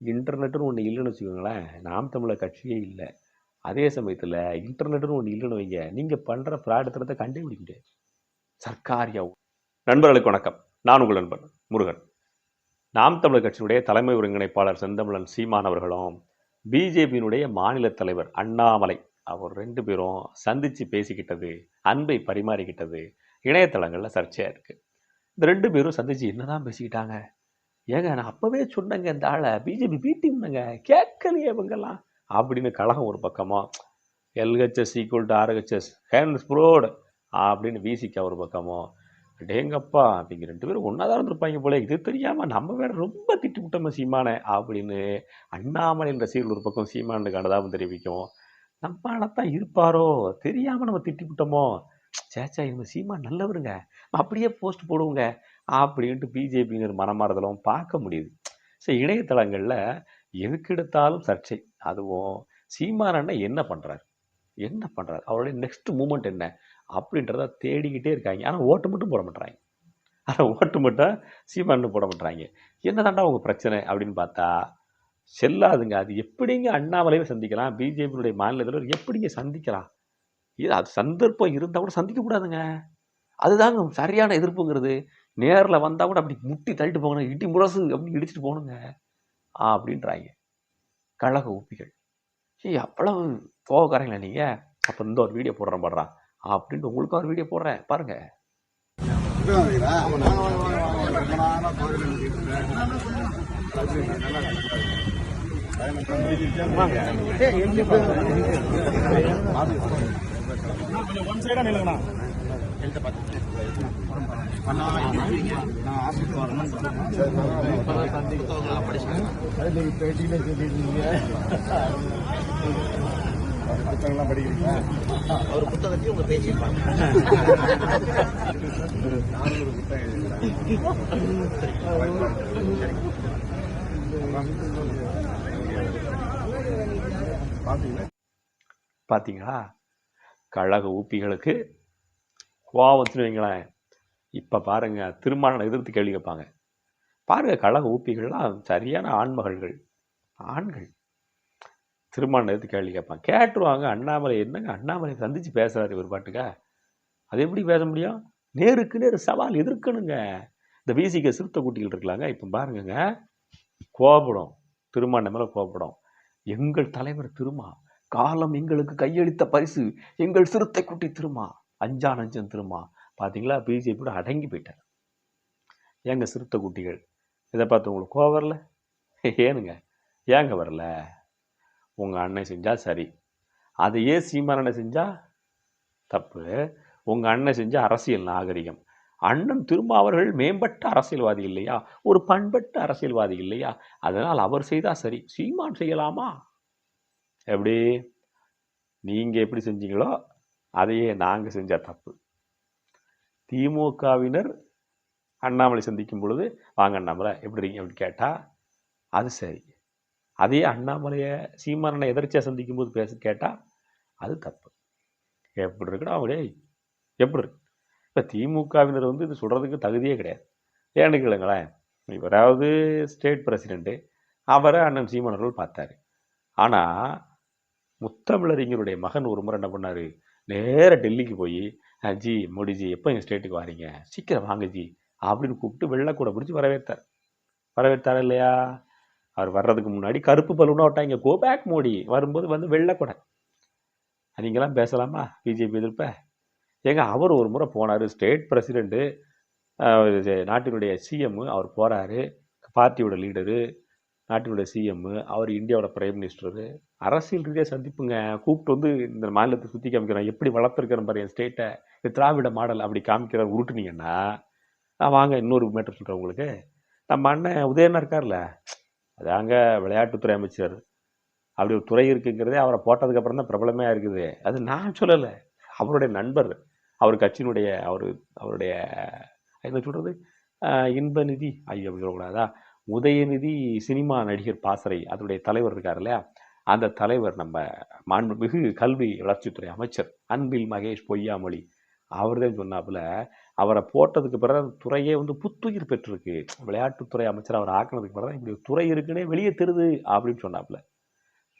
இன்டர்நெட்டுன்னு ஒன்று இல்லைன்னு வச்சுக்கோங்களேன், நாம் தமிழர் கட்சியே இல்லை அதே சமயத்தில் இன்டர்நெட்டுன்னு ஒன்று இல்லைன்னு வைங்க, நீங்கள் பண்ணுற ஃப்ராடுத்தனத்த கண்டுபிடிக்க முடியாது. சர்க்காரியா நண்பர்களுக்கு வணக்கம். நான் உங்கள் நண்பன் முருகன். நாம் தமிழர் கட்சியினுடைய தலைமை ஒருங்கிணைப்பாளர் செந்தமிழன் சீமான் அவர்களும், பிஜேபியினுடைய மாநில தலைவர் அண்ணாமலை அவர் ரெண்டு பேரும் சந்தித்து பேசிக்கிட்டது, அன்பை பரிமாறிக்கிட்டது இணையதளங்களில் சர்ச்சையாக இருக்குது இந்த ரெண்டு பேரும் சந்திச்சு என்னதான் பேசிக்கிட்டாங்க? ஏங்க நான் அப்போவே சொன்னேங்க இந்த ஆளை பிஜேபி பி கேட்கலையே இவங்கெல்லாம். அப்படின்னு கலகம் ஒரு பக்கமாக LHS equal to RHS hence proved அப்படின்னு விசிக்க ஒரு பக்கமோ டேங்கப்பா அப்படிங்க ரெண்டு பேரும் ஒன்றா தான் இருந்திருப்பாங்க போல. இது தெரியாமல் நம்ம வேற ரொம்ப திட்டு விட்டோம் சீமானை அப்படின்னு அண்ணாமலை என்ற சீரில் ஒரு பக்கம் சீமானு கண்டதாகவும் தெரிவிக்கும். நம்ம தான் இருப்பாரோ? தெரியாமல் நம்ம திட்டி விட்டோமோ சேச்சா இவங்க சீமான் நல்லவருங்க. அப்படியே போஸ்ட் போடுவோங்க. அப்படின்ட்டு பிஜேபிங்கிற மனமாறுதலும் பார்க்க முடியுது. சரி இணையதளங்களில் எதுக்கு எடுத்தாலும் சர்ச்சை. அதுவும் சீமான் அண்ணன் என்ன பண்ணுறாரு என்ன பண்ணுறாரு அவருடைய நெக்ஸ்ட் மூமெண்ட் என்ன? அப்படின்றத தேடிக்கிட்டே இருக்காங்க. ஆனால் ஓட்டு மட்டும் போட மாட்டாங்க ஆனால் ஓட்டு மட்டும் சீமானு போட மாட்டாங்க என்னதாண்டா உங்கள் பிரச்சனை அப்படின்னு பார்த்தா செல்லாதுங்க. அது எப்படிங்க அண்ணாமலையை சந்திக்கலாம்? பிஜேபியினுடைய மாநில தலைவர் எப்படிங்க சந்திக்கலாம்? இது அது சந்தர்ப்பம் இருந்தால் கூட சந்திக்க கூடாதுங்க அதுதாங்க சரியான எதிர்ப்புங்கிறது. நேரில் வந்தால் கூட அப்படி முட்டி தள்ளிட்டு போகணும். இடி முரசு அப்படி இடிச்சிட்டு போகணுங்க. ஆ அப்படின்றாங்க. கழக உப்பிகள். ஏய் அவ்வளவு கோவக்காரங்களா நீங்கள் அப்போ இந்த ஒரு வீடியோ போடுறேன் பாடுறான் அப்படின்ட்டு உங்களுக்கு ஒரு வீடியோ போடுறேன். பாருங்க. ஒன் சைடா நில்லுங்கண்ணா புத்தகம்லாம் படிக்கிறீங்களா அவர் புத்தகத்தையும் உங்க பேசியிருப்பாங்க நானூறு புத்தகம் பாத்தீங்களா? பார்த்தீங்களா கழக ஊப்பிகளுக்கு கோபத்துன்னு வைங்களேன். இப்போ பாருங்க திருமணம் எதிர்த்து கேள்வி கேட்பாங்க. பாருங்க கழக ஊப்பிகள்லாம் சரியான ஆண்மகள்கள். ஆண்கள். திருமணம் எதிர்த்து கேள்வி கேட்பாங்க. கேட்டுருவாங்க அண்ணாமலை என்னங்க அண்ணாமலை சந்தித்து பேசுகிறாரு இவர் பாட்டுக்க? அது எப்படி பேச முடியும்? நேருக்கு நேரு சவால் எதிர்க்கணுங்க. இந்த விசிக சிறுத்தை குட்டிகள் இருக்கலாங்க. இப்போ பாருங்கங்க கோபப்படும். திருமணம் மேலே கோபப்படும். எங்கள் தலைவர் திருமா காலம் எங்களுக்கு கையளித்த பரிசு எங்கள் சிறுத்தை குட்டி திருமா. அஞ்சா நஞ்சன் திருமா. பார்த்தீங்களா பிஜேபியோட அடங்கி போயிட்டார். ஏங்க சிறுத்தை குட்டிகள்? இதை பார்த்து உங்களுக்கு கோவம் வரல? ஏனுங்க ஏங்க வரல? உங்கள் அண்ணன் செஞ்சால் சரி. அதையே சீமானனை செஞ்சால் தப்பு. உங்கள் அண்ணன் செஞ்சால் அரசியல் நாகரிகம். அண்ணன் திரும்ப அவர்கள் மேம்பட்ட அரசியல்வாதி இல்லையா? ஒரு பண்பட்ட அரசியல்வாதி இல்லையா? அதனால் அவர் செய்தால் சரி. சீமான் செய்யலாமா? எப்படி? நீங்கள் எப்படி செஞ்சீங்களோ அதையே நாங்கள் செஞ்ச தப்பு. திமுகவினர் அண்ணாமலை சந்திக்கும் பொழுது வாங்க அண்ணாமலை எப்படி இருக்கீங்க? அப்படின்னு கேட்டால் அது சரி. அதே அண்ணாமலையை சீமானனை எதிர்ச்சியாக சந்திக்கும் போது பேச கேட்டால் அது தப்பு. எப்படி இருக்குடா அவங்களே எப்படி இருக்கு? இப்போ திமுகவினர் வந்து இது சொல்கிறதுக்கு தகுதியே கிடையாது. ஏன்னு கேளுங்களேன் இவராவது ஸ்டேட் பிரசிடெண்ட்டு அவரை அண்ணன் சீமானவர்கள் பார்த்தாரு. ஆனால் முத்தமிழறிஞருடைய மகன் ஒரு முறை என்ன பண்ணார்? நேராக டெல்லிக்கு போய் ஜி மோடிஜி எப்போ எங்கள் ஸ்டேட்டுக்கு வரீங்க? சீக்கிரம் வாங்க ஜி அப்படின்னு கூப்பிட்டு வெள்ளக்கூட பிடிச்சி வரவேற்றார். வரவேற்றார் இல்லையா? அவர் வர்றதுக்கு முன்னாடி கருப்பு பலூனாக விட்டாங்க கோ பேக் மோடி. வரும்போது வந்து வெள்ளை கூட. நீங்களாம் பேசலாமா? பிஜேபி எதிர்ப்ப? ஏங்க அவர் ஒரு முறை போனார். ஸ்டேட் பிரசிடெண்ட்டு நாட்டினுடைய சிஎம் அவர் போகிறாரு பார்ட்டியோட லீடரு நாட்டினுடைய சிஎம் அவர் இந்தியாவோட பிரைம் மினிஸ்டரு. அரசியல் ரீதியாக சந்திப்புங்க. கூப்பிட்டு வந்து இந்த மாநிலத்தை சுற்றி காமிக்கிறோம் எப்படி வளர்த்துருக்கிறேன் பாரு என் ஸ்டேட்டை இது திராவிட மாடல் அப்படி காமிக்கிற உருட்டுனீங்கன்னா நான் வாங்க இன்னொரு மேட்டர் சொல்கிறேன் உங்களுக்கு. நம்ம அண்ணன் உதயனா இருக்கார்ல. அதாங்க விளையாட்டுத்துறை அமைச்சர். அப்படி ஒரு துறை இருக்குங்கிறதே அவரை போட்டதுக்கப்புறம் தான் பிரபலமே இருக்குது அது நான் சொல்லலை. அவருடைய நண்பர். அவர் கட்சியினுடைய அவர் அவருடைய என்ன சொல்கிறது இன்ப நிதி. ஐயோ அப்படி சொல்லக்கூடாதா உதயநிதி சினிமா நடிகர் பாசறை. அதனுடைய தலைவர் இருக்கார் இல்லையா? அந்த தலைவர் நம்ம மாண்புமிகு கல்வி வளர்ச்சித்துறை அமைச்சர் அன்பில் மகேஷ் பொய்யாமொழி அவர் தான் சொன்னாப்புல அவரை போட்டதுக்கு பிறகு அந்த துறையே வந்து புத்துயிர் பெற்றிருக்கு. விளையாட்டுத்துறை அமைச்சர் அவர் ஆக்கினதுக்கு பிறகு இப்படி ஒரு துறை இருக்குன்னே வெளியே தெரியுது அப்படின்னு சொன்னாப்புல.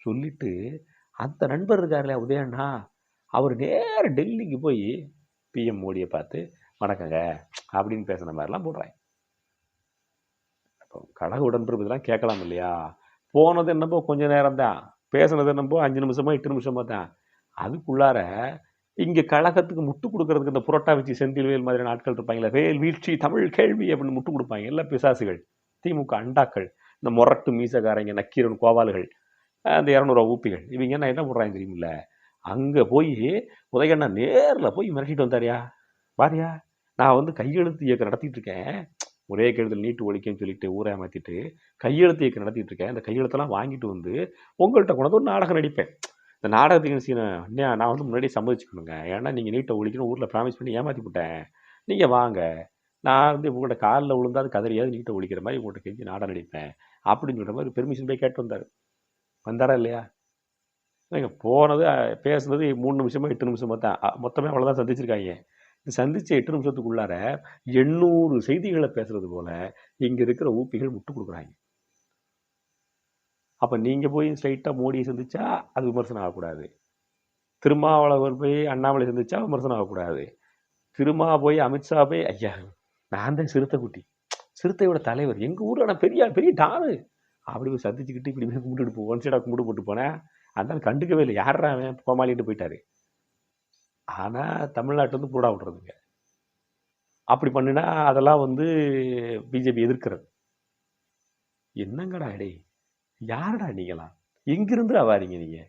சொல்லிட்டு அந்த நண்பர் இருக்காருல்ல உதயண்ணா அவர் நேர டெல்லிக்கு போய் பிஎம் மோடியை பார்த்து வணக்கங்க அப்படின்னு பேசுன மாதிரிலாம் போடுறாங்க. அப்போ கழக இதெல்லாம் கேட்கலாம் இல்லையா? போனது என்னப்போ கொஞ்ச நேரம் தான் பேசுனது என்னப்போ அஞ்சு நிமிஷமோ எட்டு நிமிஷமோ தான். அதுக்குள்ளார இங்கே கழகத்துக்கு முட்டு கொடுக்கறதுக்கு இந்த புரோட்டா வச்சு செந்தில் வேல் மாதிரியான ஆட்கள் இருப்பாங்களே வேல் வீழ்ச்சி தமிழ் கேள்வி அப்படின்னு முட்டு கொடுப்பாங்க. எல்லாம் பிசாசுகள் திமுக அண்டாக்கள் இந்த முரட்டு மீசக்காரங்க நக்கீரன் கோவால்கள் அந்த இரநூறுவா ஊப்பிகள் இவங்க என்ன என்ன பண்ணுறாங்க தெரியுமில்ல? அங்கே போய் உதயண்ணா நேரில் போய் மிரட்டிட்டு வந்தாரியா? வாரியா? நான் வந்து கையெழுத்து இயக்கம் நடத்திட்டு இருக்கேன். ஒரே கெழுதல் நீட்டு ஒழிக்கன்னு சொல்லிட்டு ஊரை ஏமாற்றிட்டு கையெழுத்து இயக்கம் நடத்திட்டு இருக்கேன். அந்த கையெழுத்தெல்லாம் வாங்கிட்டு வந்து உங்கள்கிட்ட கொண்டு ஒரு நாடகம் நடிப்பேன். இந்த நாடகத்துக்கு சீனை நான் வந்து முன்னாடியே சம்மதிச்சுக்கணுங்க. ஏன்னா நீங்கள் நீட்டை ஒழிக்கணும் ஊரில் ப்ராமிஸ் பண்ணி ஏமாற்றி விட்டேன். நீங்கள் வாங்க. நான் வந்து உங்கள்கிட்ட காலில் விழுந்தாது கதறியாவது நீட்டை ஒழிக்கிற மாதிரி உங்கள்கிட்ட கெஞ்சி நாடகம் நடிப்பேன். அப்படின்னு சொல்கிற மாதிரி பெர்மிஷன் போய் கேட்டு வந்தார். வந்தாரா இல்லையா? நீங்கள் போனது பேசுனது மூணு நிமிஷமா எட்டு நிமிஷமாக தான். மொத்தமே அவ்வளோதான் சந்திச்சிருக்காங்க. சந்தித்த எட்டு நிமிஷத்துக்குள்ளார எண்ணூறு செய்திகளை பேசுறது போல இங்கே இருக்கிற ஊப்பிகள் முட்டு கொடுக்குறாங்க. அப்போ நீங்கள் போய் ஸ்ட்ரைட்டாக மோடியை சந்திச்சா அது விமர்சனம் ஆகக்கூடாது. திருமாவளவர் போய் அண்ணாமலை சந்திச்சா விமர்சனம் ஆகக்கூடாது. திருமா போய் அமித்ஷா போய் ஐயா நான் தான் சிறுத்தை குட்டி. சிறுத்தையோட தலைவர். எங்கள் ஊரில் நான் பெரிய பெரிய டாரு அப்படி போய் சந்திச்சுக்கிட்டு இப்படி போய் கும்பிட்டுட்டு போ ஒன் சைடாக கும்பிட்டு போட்டு போனேன். அதனால கண்டுக்கவே இல்லை. யாரா அவன்? கோமாளிட்டு போயிட்டாரு. ஆனால் தமிழ்நாட்டு வந்து பூடா விட்றதுங்க அப்படி பண்ணினா அதெல்லாம் வந்து பிஜேபி எதிர்க்கிறது. என்னங்கடா டேய் யாருடா நீங்களாம்? எங்கிருந்து வாரீங்க நீங்கள்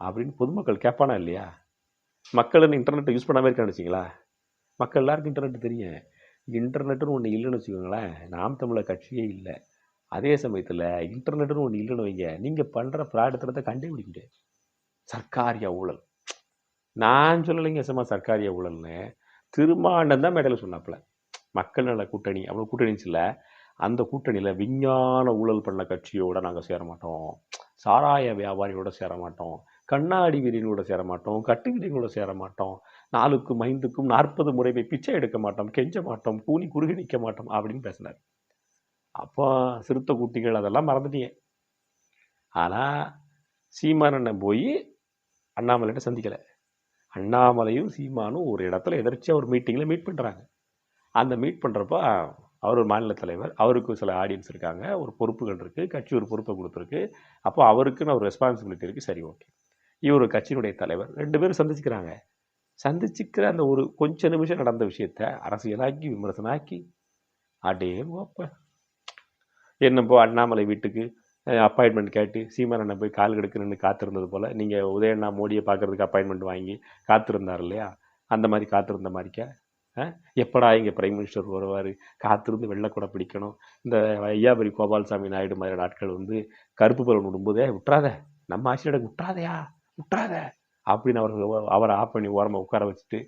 அப்படின்னு பொதுமக்கள் கேட்பானா இல்லையா? மக்கள் இன்டர்நெட்டை யூஸ் பண்ணாமல் இருக்கான்னு வச்சிங்களா மக்கள் எல்லாருக்கும் இன்டர்நெட் தெரியும். இன்டர்நெட்டுன்னு ஒன்று இல்லைன்னு வச்சுக்கோங்களேன் நாம் தமிழர் கட்சியே இல்லை. அதே சமயத்தில் இன்டர்நெட்டுன்னு ஒன்று இல்லைன்னு வைங்க. நீங்கள் பண்ணுற பிராடத்தனத்தை கண்டுபிடிக்க முடியாது சர்க்காரிய ஊழல். நான் சொல்லலைங்க சும்மா சர்க்காரிய ஊழல்னு. திருமாண்டன் தான் மேடையில் சொன்னாப்புல. மக்கள் நல கூட்டணி அவ்வளோ கூட்டணிச்சு அந்த கூட்டணியில் விஞ்ஞான ஊழல் பண்ண கட்சியோடு நாங்கள் சேர மாட்டோம். சாராய வியாபாரியோட சேர மாட்டோம். கண்ணாடி வீரியனோட சேர மாட்டோம். கட்டு வீரனோட சேர மாட்டோம். நாலுக்கும் ஐந்துக்கும் நாற்பது முறை போய் பிச்சை எடுக்க மாட்டோம் கெஞ்ச மாட்டோம் கூனி குறுகி நிற்க மாட்டோம் அப்படின்னு பேசினார். அப்போ சிறுத்தை குட்டிகள் அதெல்லாம் மறந்துட்டீங்க. ஆனால் சீமானண்ணன் போய் அண்ணாமலைகிட்ட சந்திக்கலை. அண்ணாமலையும் சீமானும் ஒரு இடத்துல எதிர்ச்சியாக ஒரு மீட்டிங்கில் மீட் பண்ணுறாங்க அந்த மீட் பண்ணுறப்ப அவர் ஒரு மாநில தலைவர் அவருக்கு சில ஆடியன்ஸ் இருக்காங்க ஒரு பொறுப்புகள் இருக்குது கட்சி ஒரு பொறுப்பை கொடுத்துருக்கு. அப்போ அவருக்குன்னு ஒரு ரெஸ்பான்சிபிலிட்டி இருக்குது சரி ஓகே இவர் கட்சியினுடைய தலைவர். ரெண்டு பேரும் சந்திச்சுக்கிறாங்க. சந்திச்சுக்கிற அந்த ஒரு கொஞ்ச நிமிஷம் நடந்த விஷயத்த அரசியலாக்கி விமர்சனாக்கி அடே ஓப்ப என்னப்போ அண்ணாமலை வீட்டுக்கு? அப்பாயின்மெண்ட் கேட்டு சீமான் அண்ணன் போய் கால் கெடுக்கணும்னு காத்திருந்தது போல் நீங்கள் உதயண்ணா மோடியை பார்க்குறதுக்கு அப்பாயின்மெண்ட் வாங்கி காத்திருந்தார் இல்லையா? அந்த மாதிரி காத்திருந்த மாதிரிக்கா? எப்படா இங்கே பிரைம் மினிஸ்டர் வருவார்? காத்திருந்து வெள்ளக்கூட பிடிக்கணும். இந்த ஐயாபரி கோபால்சாமி நாயுடு மாதிரி நாட்கள் வந்து கருப்பு பலன் விடும்போதே விட்றாத நம்ம ஆசிரியருக்கு விட்றாதையா விட்றாத அப்படின்னு அவர் அவரை ஆஃப் பண்ணி ஓரமாக உட்கார வச்சுட்டு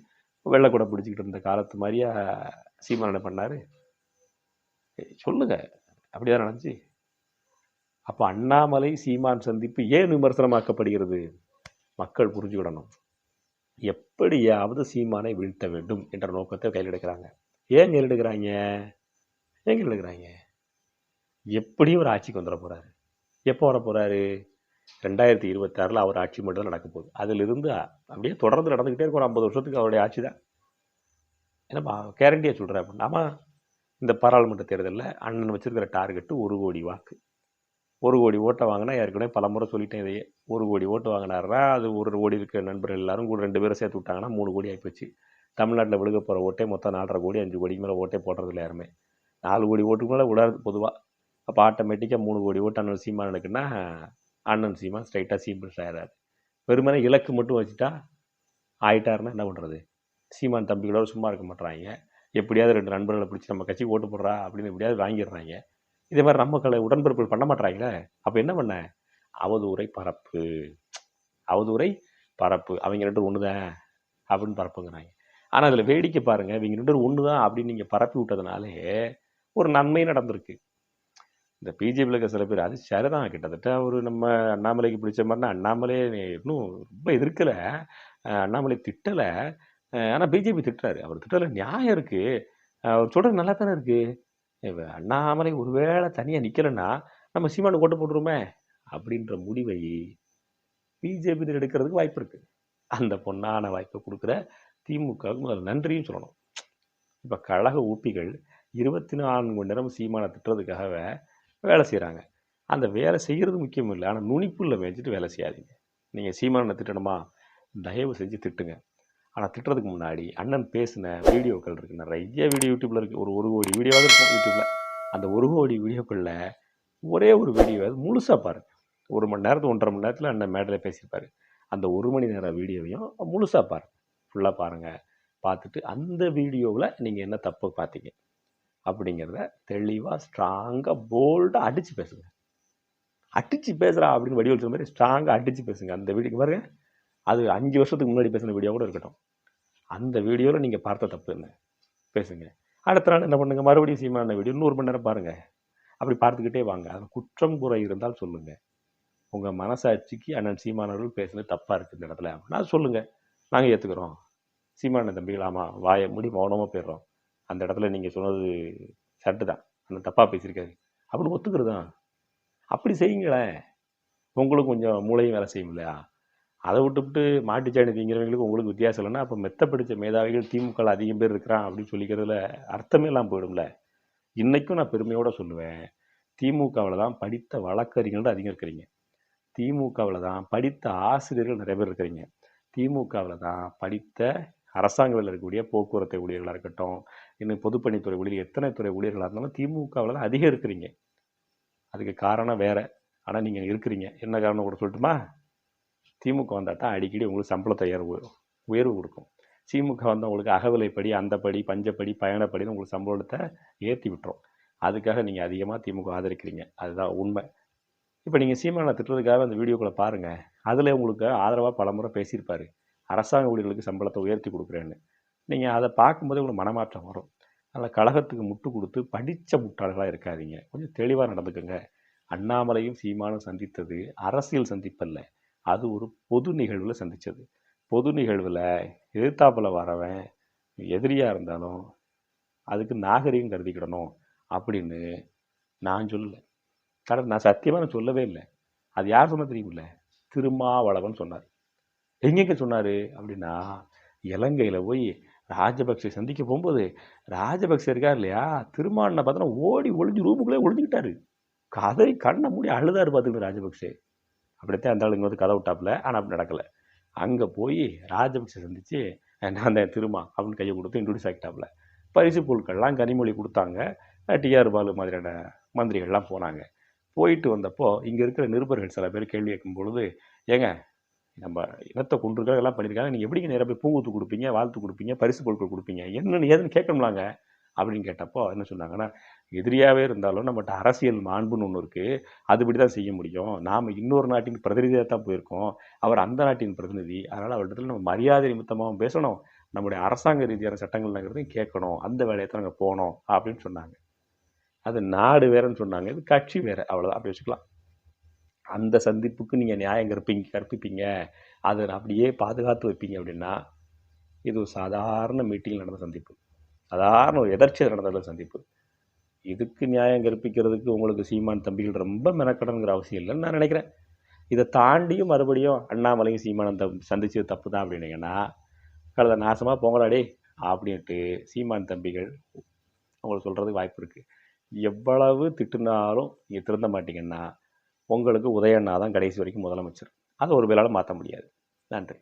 வெள்ளக்கூட பிடிச்சிக்கிட்டு இருந்த காலத்து மாதிரியா சீமான் என்ன பண்ணார். சொல்லுங்க. அப்படிதான் நடந்துச்சு. அப்போ அண்ணாமலை சீமான் சந்திப்பு ஏன் விமர்சனமாக்கப்படுகிறது? மக்கள் புரிஞ்சுக்கிடணும். எப்படியாவது சீமானை வீழ்த்த வேண்டும் என்ற நோக்கத்தை கையில் எடுக்கிறாங்க. ஏன் கையில் எடுக்கிறாங்க? ஏன் கையில் எடுக்கிறாங்க? எப்படியும் ஒரு ஆட்சிக்கு வந்துட போகிறாரு எப்போ வர போகிறாரு ரெண்டாயிரத்தி இருபத்தாறில் அவர் ஆட்சி மட்டும் தான் நடக்க போகுது. அதிலிருந்து அப்படியே தொடர்ந்து நடந்துக்கிட்டே இருக்கும் ஒரு ஐம்பது வருஷத்துக்கு அவருடைய ஆட்சி தான். ஏன்னா கேரண்டியாக சொல்கிறேன் அப்படின்னா இந்த பாராளுமன்ற தேர்தலில் அண்ணன் வச்சுருக்கிற டார்கெட்டு ஒரு கோடி வாக்கு. ஒரு கோடி ஓட்டை வாங்கினா ஏற்கனவே பல முறை சொல்லிட்டேன் இதையே. ஒரு கோடி ஓட்டு வாங்கினாரா அது ஒரு கோடி இருக்க நண்பர்கள் எல்லாரும் கூட ரெண்டு பேரும் சேர்த்து விட்டாங்கன்னா மூணு கோடி ஆகிப்போச்சு தமிழ்நாட்டில் விழுக போகிற ஓட்டே மொத்தம் நாலரை கோடி அஞ்சு கோடிக்கு மேலே ஓட்டே போடுறதில்ல யாருமே. நாலு கோடி ஓட்டுக்கு மேலே விடாது பொதுவாக அப்போ ஆட்டோமேட்டிக்காக மூணு கோடி ஓட்டு அண்ணன் சீமான் எனக்குன்னா அண்ணன் சீமான் ஸ்ட்ரைட்டாக சீமான் ஆயிடாரு வெறுமனே இலக்கு மட்டும் வச்சுட்டா ஆயிட்டாருன்னா என்ன பண்ணுறது சீமான் தம்பிகளோட சும்மா இருக்க மாட்றாங்க. எப்படியாவது ரெண்டு நண்பர்களை பிடிச்சி நம்ம கட்சி ஓட்டு போடுறா அப்படின்னு எப்படியாவது வாங்கிடுறாங்க. இதே மாதிரி நம்ம கலை உடன்பிறப்புகள் பண்ண மாட்டாங்களே அப்போ என்ன பண்ண? அவதூரை பரப்பு. அவதூரை பரப்பு. அவங்க ரெண்டு ஒன்று தான் அப்படின்னு பரப்புங்கிறாங்க. ஆனால் அதில் வேடிக்கை பாருங்கள் இவங்க ரெண்டு ஒன்று தான் அப்படின்னு நீங்கள் பரப்பி விட்டதுனாலே ஒரு நன்மை நடந்திருக்கு. இந்த பிஜேபியில் இருக்க சில பேர் அது சரிதான். கிட்டத்தட்ட ஒரு நம்ம அண்ணாமலைக்கு பிடிச்ச மாதிரினா அண்ணாமலை இன்னும் ரொம்ப எதிர்க்கலை. அண்ணாமலை திட்டலை. ஆனால் பிஜேபி திட்டுறாரு. அவர் திட்டலை. நியாயம் இருக்குது அவர் சொல்கிறது நல்லா தானே இருக்குது அண்ணாமலை ஒருவேளை தனியாக நிற்கலைன்னா நம்ம சீமானு ஓட்டு போட்டுருமே அப்படின்ற முடிவை பிஜேபியில் எடுக்கிறதுக்கு வாய்ப்பு இருக்குது அந்த பொன்னான வாய்ப்பை கொடுக்குற திமுகவுக்கு முதல்ல நன்றியும் சொல்லணும். இப்போ கழக ஊப்பிகள் இருபத்தி நான்கு மணி நேரம் சீமானை திட்டுறதுக்காக வேலை செய்கிறாங்க அந்த வேலை செய்கிறது முக்கியம் இல்லை. ஆனால் நுனிப்புள்ள மேய்ச்சிட்டு வேலை செய்யாதீங்க. நீங்கள் சீமானை திட்டணுமா? தயவு செஞ்சு திட்டுங்க. ஆனால் திட்டுறதுக்கு முன்னாடி அண்ணன் பேசின வீடியோக்கள் இருக்குது நிறைய வீடியோ யூடியூப்பில் இருக்குது ஒரு ஒரு கோடி வீடியோவாக இருக்கும் யூடியூப்பில் அந்த ஒரு கோடி வீடியோக்களில் ஒரே ஒரு வீடியோ அது முழுசாக பாருங்கள் ஒரு மணி நேரத்து ஒன்றரை மணி நேரத்தில் அண்ணன் மேடையில் பேசியிருப்பாரு. அந்த ஒரு மணி நேர வீடியோவையும் முழுசாக பாருங்கள் ஃபுல்லாக பாருங்கள் பார்த்துட்டு அந்த வீடியோவில் நீங்கள் என்ன தப்பு பார்த்தீங்க? அப்படிங்கிறத தெளிவாக ஸ்ட்ராங்காக போல்டாக அடித்து பேசுங்க. அடித்து பேசுகிறா அப்படின்னு வடிவல் சொன்ன மாதிரி ஸ்ட்ராங்காக அடித்து பேசுங்க. அந்த வீடியோக்கு பாருங்கள் அது அஞ்சு வருஷத்துக்கு முன்னாடி பேசின வீடியோ கூட இருக்கட்டும். அந்த வீடியோவில் நீங்கள் பார்த்த தப்பு என்ன? பேசுங்க. அடுத்த நாள் என்ன பண்ணுங்கள் மறுபடியும் சீமான வீடியோ நூறு மணி நேரம் பாருங்கள் அப்படி பார்த்துக்கிட்டே வாங்க. அது குற்றம் குறை இருந்தால் சொல்லுங்கள் உங்கள் மனசாட்சிக்கு அண்ணன் சீமானவர்கள் பேசுனது தப்பாக இருக்குது இந்த இடத்துல. அப்படின்னா சொல்லுங்கள் நாங்கள் ஏற்றுக்கிறோம் சீமான தம்பிகளாமா வாயை முடி மௌனமாக போயிடுறோம். அந்த இடத்துல நீங்கள் சொன்னது சட்டு தான். அந்த தப்பாக பேசியிருக்காரு. அப்படின்னு ஒத்துக்கிறது? தான் அப்படி செய்யுங்களேன். உங்களுக்கு கொஞ்சம் மூளையும் வேலை செய்யும் இல்லையா? அதை விட்டுவிட்டு மாட்டுச்சாணி திங்கிறவங்களுக்கு உங்களுக்கு வித்தியாசம் இல்லைன்னா அப்போ மெத்த பிடிச்ச மேதாவிகள் திமுக அதிகம் பேர் இருக்கிறான் அப்படின்னு சொல்லிக்கிறதுல அர்த்தமே இல்லாமல் போயிடும்ல. இன்றைக்கும் நான் பெருமையோடு சொல்லுவேன். திமுகவில் தான் படித்த வழக்கறிஞர்கள் அதிகம் இருக்கிறீங்க. திமுகவில் தான் படித்த ஆசிரியர்கள் நிறைய பேர் இருக்கிறீங்க. திமுகவில் தான் படித்த அரசாங்கங்களில் இருக்கக்கூடிய போக்குவரத்து ஊழியர்களாக இருக்கட்டும் இன்னும் பொதுப்பணித்துறை ஊழியர் எத்தனை துறை ஊழியர்களாக இருந்தாலும் திமுகவில் தான் அதிகம் இருக்கிறீங்க. அதுக்கு காரணம் வேறு. ஆனால் நீங்கள் இருக்கிறீங்க. என்ன காரணம் கூட சொல்லட்டுமா? திமுக வந்தால் தான் அடிக்கடி உங்களுக்கு சம்பளத்தை உயர்வு உயர்வு கொடுக்கும். திமுக வந்தால் உங்களுக்கு அகவிலைப்படி அந்த படி பஞ்சப்படி பயணப்படின்னு உங்களுக்கு சம்பளத்தை ஏற்றி விட்டுரும். அதுக்காக நீங்கள் அதிகமாக திமுக ஆதரிக்கிறீங்க. அதுதான் உண்மை. இப்போ நீங்கள் சீமானை திட்டுறதுக்காக அந்த வீடியோக்குள்ளே பாருங்கள் அதில் உங்களுக்கு ஆதரவாக பலமுறை பேசியிருப்பார். அரசாங்க ஊழியர்களுக்கு சம்பளத்தை உயர்த்தி கொடுக்குறேன்னு. நீங்கள் அதை பார்க்கும்போதே உங்களுக்கு மனமாற்றம் வரும். அதனால் கழகத்துக்கு முட்டு கொடுத்து படித்த முட்டாள்களாக இருக்காதீங்க. கொஞ்சம் தெளிவாக நடந்துக்கோங்க. அண்ணாமலையும் சீமானும் சந்தித்தது அரசியல் சந்திப்பல்ல. அது ஒரு பொது நிகழ்வில் சந்தித்தது பொது நிகழ்வில் எதிர்த்தாப்பில் வரவன் எதிரியாக இருந்தாலும் அதுக்கு நாகரிகம் கருதிக்கிடணும் அப்படின்னு நான் சொல்லலை. கடன் நான் சத்தியமாக நான் சொல்லவே இல்லை. அது யார் சொன்ன தெரியுமில்ல? திருமாவளவன் சொன்னார். எங்கெங்க சொன்னார் அப்படின்னா இலங்கையில் போய் ராஜபக்சே சந்திக்க போகும்போது ராஜபக்சே இருக்கார் இல்லையா? திருமாவளவனை பார்த்தோன்னா ஓடி ஒளிஞ்சு ரூமுக்குள்ளே ஒளிஞ்சுக்கிட்டாரு. கதை கண்ணை மூடி அழுதாரு பார்த்துக்கிட்டு ராஜபக்சே? அப்படித்தான் அந்த ஆளுங்க இங்கே வந்து கதை விட்டாப்புல. ஆனால் அப்படி நடக்கலை. அங்கே போய் ராஜபக்சே சந்தித்து நான் தான் திருமா அப்படின்னு கையை கொடுத்து இன்ட்ரடியூஸ் ஆகிட்டாப்புல பரிசு பொருட்கள்லாம் கனிமொழி கொடுத்தாங்க. டிஆர் பாலு மாதிரியான மந்திரிகள்லாம் போனாங்க. போயிட்டு வந்தப்போ இங்கே இருக்கிற நிருபர்கள் சில பேர் கேள்வி கேட்கும் பொழுது ஏங்க நம்ம இனத்தை கொண்டிருக்காங்க எல்லாம் பண்ணியிருக்காங்க. நீங்கள் எப்படிங்க நேராக போய் பூங்குத்து கொடுப்பீங்க வாழ்த்து கொடுப்பீங்க பரிசு பொருட்கள் கொடுப்பீங்க? என்னன்னு ஏதுன்னு கேட்கணும்லாங்க? அப்படின்னு கேட்டப்போ என்ன சொன்னாங்கன்னா எதிரியாகவே இருந்தாலும் நம்மகிட்ட அரசியல் மாண்புன்னு ஒன்று இருக்குது அதுபடி தான் செய்ய முடியும். நாம் இன்னொரு நாட்டின் பிரதிநிதியாக தான் போயிருக்கோம். அவர் அந்த நாட்டின் பிரதிநிதி. அதனால் அவர்கிட்ட நம்ம மரியாதை நிமித்தமாகவும் பேசணும். நம்முடைய அரசாங்க ரீதியான சட்டங்கள்ங்கிறதையும் கேட்கணும். அந்த வேலையை தான் நாங்கள் போனோம் அப்படின்னு சொன்னாங்க. அது நாடு வேறன்னு சொன்னாங்க. இது கட்சி வேறு. அவ்வளோதான் அப்படி வச்சுக்கலாம். அந்த சந்திப்புக்கு நீங்கள் நியாயம் கற்பிங்க கற்பிப்பீங்க. அதை அப்படியே பாதுகாத்து வைப்பீங்க அப்படின்னா இது ஒரு சாதாரண மீட்டிங்கில் நடந்த சந்திப்பு. சாதாரண ஒரு எதர்ச்சியில் நடந்த சந்திப்பு. இதுக்கு நியாயம் கற்பிக்கிறதுக்கு உங்களுக்கு சீமான் தம்பிகள் ரொம்ப மெனக்கடனுங்கிற அவசியம் இல்லைன்னு நான் நினைக்கிறேன். இதை தாண்டியும் மறுபடியும் அண்ணாமலையும் சீமானம் தம் சந்திச்சது தப்பு தான் அப்படின்னீங்கன்னா கழுத நாசமாக போங்கடாடே அப்படின்ட்டு சீமான் தம்பிகள் உங்களுக்கு சொல்கிறதுக்கு வாய்ப்பு இருக்குது எவ்வளவு திட்டுனாலும் நீங்கள் திருந்த மாட்டீங்கன்னா உங்களுக்கு உதயண்ணா தான் கடைசி வரைக்கும் முதலமைச்சர். அதை ஒரு வேளால் மாற்ற முடியாது. நன்றி.